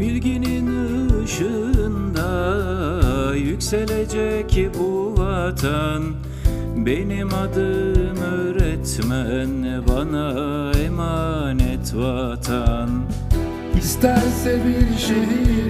Bilginin ışığında yükselecek bu vatan. Benim adım öğretmen bana emanet vatan. İsterse bir şehirde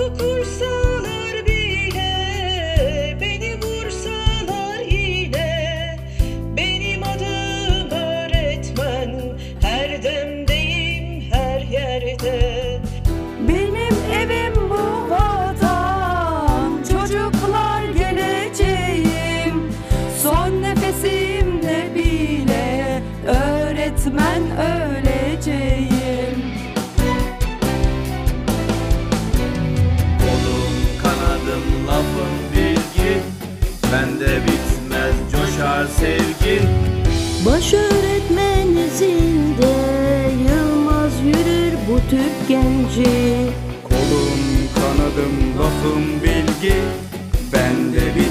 Pusu kursalar bile Beni vursalar yine. Benim adım öğretmen Her demdeyim her yerde. Benim evim bu vatan Çocuklar geleceğim. Son nefesimde bile Öğretmen öleceğim Bende bitmez coşar sevgi Baş öğretmen izinde Yılmaz yürür bu Türk genci. Kolum kanadım lafım bilgi. Bende bir